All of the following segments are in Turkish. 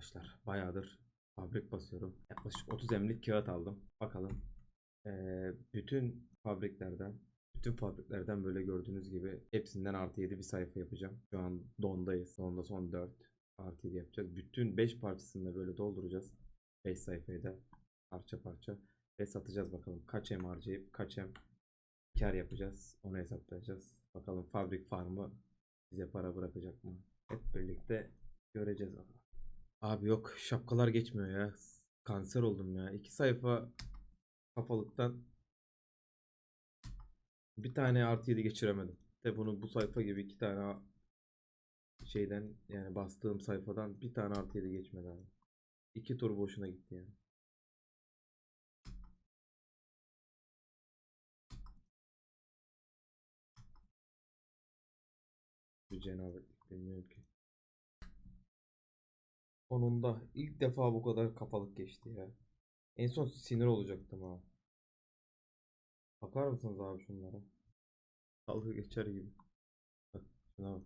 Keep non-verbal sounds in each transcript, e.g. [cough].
arkadaşlar. Bayağıdır fabrik basıyorum. Yaklaşık 30 emlik kağıt aldım. Bakalım. Ee, bütün fabriklerden bütün fabriklerden böyle gördüğünüz gibi hepsinden artı 7 bir sayfa yapacağım. Şu an dondayız. Sonda son 4 artı 7 yapacağız. Bütün 5 parçasını da böyle dolduracağız. 5 sayfayı da parça parça ve satacağız bakalım. Kaç em harcayıp kaç em kar yapacağız. Onu hesaplayacağız. Bakalım fabrik farmı bize para bırakacak mı? Hep birlikte göreceğiz abi. Abi yok şapkalar geçmiyor ya. Kanser oldum ya. İki sayfa kafalıktan bir tane artı 7 geçiremedim. De bunu bu sayfa gibi iki tane şeyden yani bastığım sayfadan bir tane artı 7 geçmedi abi. İki tur boşuna gitti yani. Bir cenabetlik bilmiyorum ki. Sonunda ilk defa bu kadar kafalık geçti ya. En son sinir olacaktım ha. Bakar mısınız abi şunlara? Dalga geçer gibi. Bak şuna bak.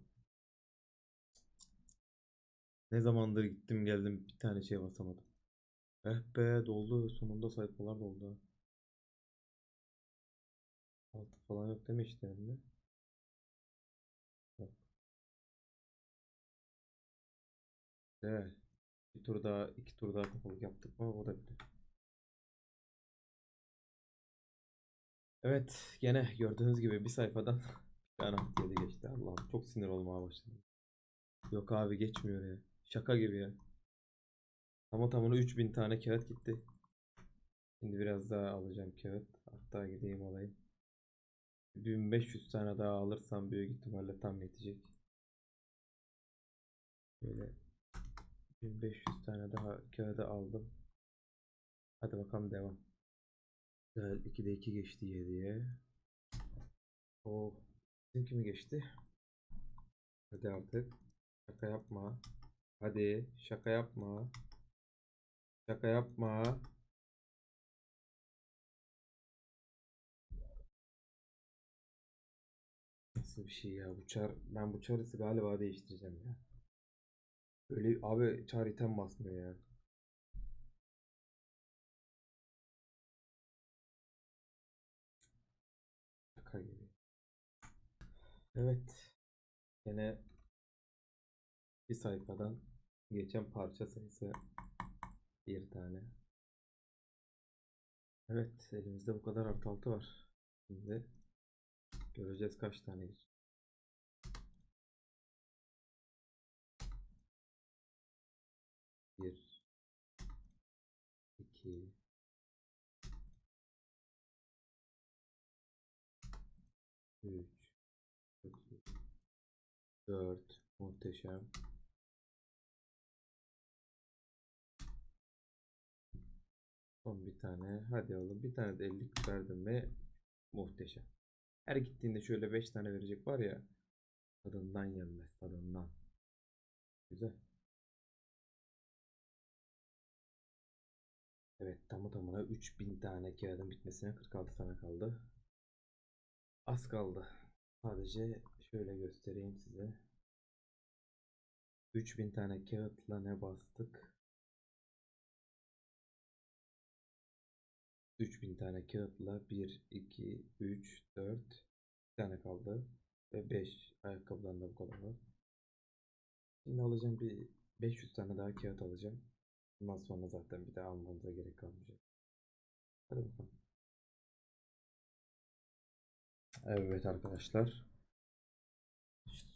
Ne zamandır gittim geldim bir tane şey basamadım. Eh be doldu sonunda sayfalar doldu. Altı falan yok değil mi işlerinde? Yok. Bir tur daha, iki tur daha kapalık yaptık mı o da bitti. Evet, gene gördüğünüz gibi bir sayfadan [laughs] bir artı yedi geçti. Allah'ım çok sinir olmaya başladım. Yok abi geçmiyor ya. Şaka gibi ya. Ama tamına 3000 tane kağıt gitti. Şimdi biraz daha alacağım kağıt. Hatta gideyim alayım. 1500 tane daha alırsam büyük ihtimalle tam yetecek. Böyle 1500 tane daha kağıdı aldım. Hadi bakalım devam. Güzel 2'de 2 geçti 7'ye. O bizimki mi geçti? Hadi artık. Şaka yapma. Hadi şaka yapma. Şaka yapma. Nasıl bir şey ya bu çar ben bu çarısı galiba değiştireceğim ya. Böyle abi çar item basmıyor ya. Şaka gibi. Evet. Yine bir sayfadan geçen parça sayısı bir tane. Evet, elimizde bu kadar artı altı var. Şimdi göreceğiz kaç tane geç. 3 4 muhteşem. Son bir tane. Hadi oğlum bir tane de 50 verdim ve muhteşem. Her gittiğinde şöyle 5 tane verecek var ya tadından yenmez tadından. Güzel. Evet tamı tamına 3000 tane kağıdın bitmesine 46 tane kaldı. Az kaldı. Sadece şöyle göstereyim size. 3000 tane kağıtla ne bastık? 3000 tane kağıtla 1, 2, 3, 4 bir tane kaldı. Ve 5 ayakkabıdan da bu kadar var. Şimdi alacağım bir 500 tane daha kağıt alacağım. Bundan sonra zaten bir daha almanıza gerek kalmayacak. Hadi bakalım. Evet arkadaşlar.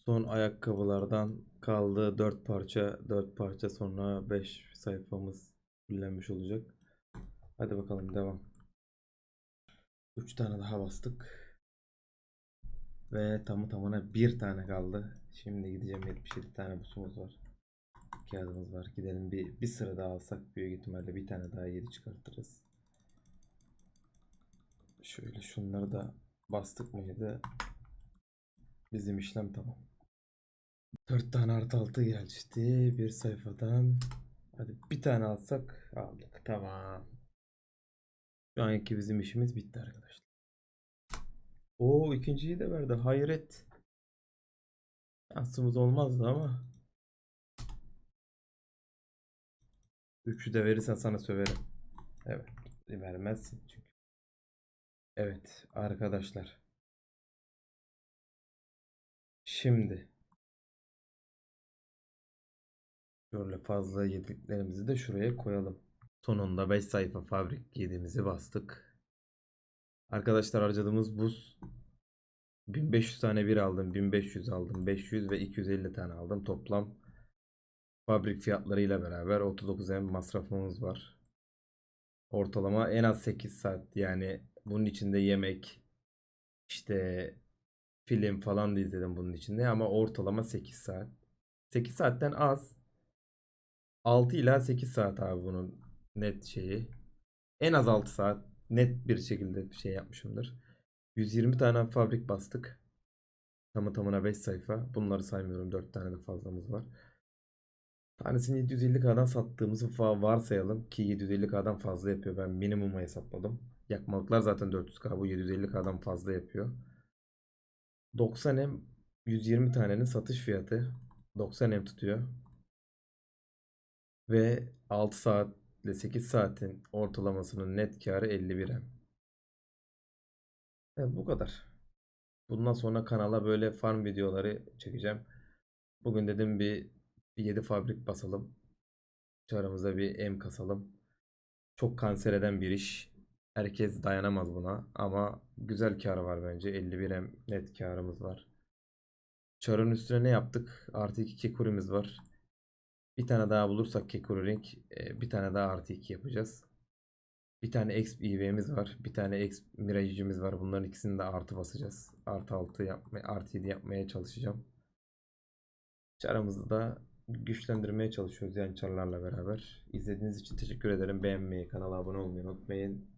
Son ayakkabılardan kaldı 4 parça. 4 parça sonra 5 sayfamız fullenmiş olacak. Hadi bakalım devam. 3 tane daha bastık. Ve tamı tamına bir tane kaldı. Şimdi gideceğim 77 tane busumuz var. Kağıdımız var. Gidelim bir, bir sıra daha alsak büyük ihtimalle bir tane daha 7 çıkartırız. Şöyle şunları da bastık mıydı? Bizim işlem tamam. 4 tane artı 6 geldi. Bir sayfadan. Hadi bir tane alsak aldık. Tamam. Şu anki bizim işimiz bitti arkadaşlar. O ikinciyi de verdi. Hayret. Şansımız olmazdı ama. Üçü de verirsen sana söverim. Evet. Vermezsin çünkü. Evet arkadaşlar. Şimdi şöyle fazla yediklerimizi de şuraya koyalım. Sonunda 5 sayfa fabrik yediğimizi bastık. Arkadaşlar harcadığımız buz 1500 tane bir aldım, 1500 aldım, 500 ve 250 tane aldım. Toplam fabrik fiyatlarıyla beraber 39 M masrafımız var. Ortalama en az 8 saat yani bunun içinde yemek işte film falan da izledim bunun içinde ama ortalama 8 saat. 8 saatten az 6 ila 8 saat abi bunun net şeyi. En az 6 saat net bir şekilde şey yapmışımdır. 120 tane fabrik bastık. Tamı tamına 5 sayfa. Bunları saymıyorum. 4 tane de fazlamız var. Tanesini 750K'dan sattığımızı varsayalım ki 750K'dan fazla yapıyor. Ben minimuma hesapladım. Yakmalıklar zaten 400K bu 750K'dan fazla yapıyor. 90M 120 tanenin satış fiyatı 90M tutuyor. Ve 6 saat ile 8 saatin ortalamasının net karı 51M. Evet, bu kadar. Bundan sonra kanala böyle farm videoları çekeceğim. Bugün dedim bir, bir 7 fabrik basalım. Çarımıza bir M kasalım. Çok kanser eden bir iş. Herkes dayanamaz buna ama güzel kar var bence. 51 M net karımız var. Çarın üstüne ne yaptık? Artı 2 kekurimiz var. Bir tane daha bulursak kekuru ring e, bir tane daha artı 2 yapacağız. Bir tane exp EV'miz var. Bir tane exp mirage'imiz var. Bunların ikisini de artı basacağız. Artı 6 yapmaya, artı 7 yapmaya çalışacağım. Çarımızı da güçlendirmeye çalışıyoruz yani çarlarla beraber. İzlediğiniz için teşekkür ederim. Beğenmeyi, kanala abone olmayı unutmayın.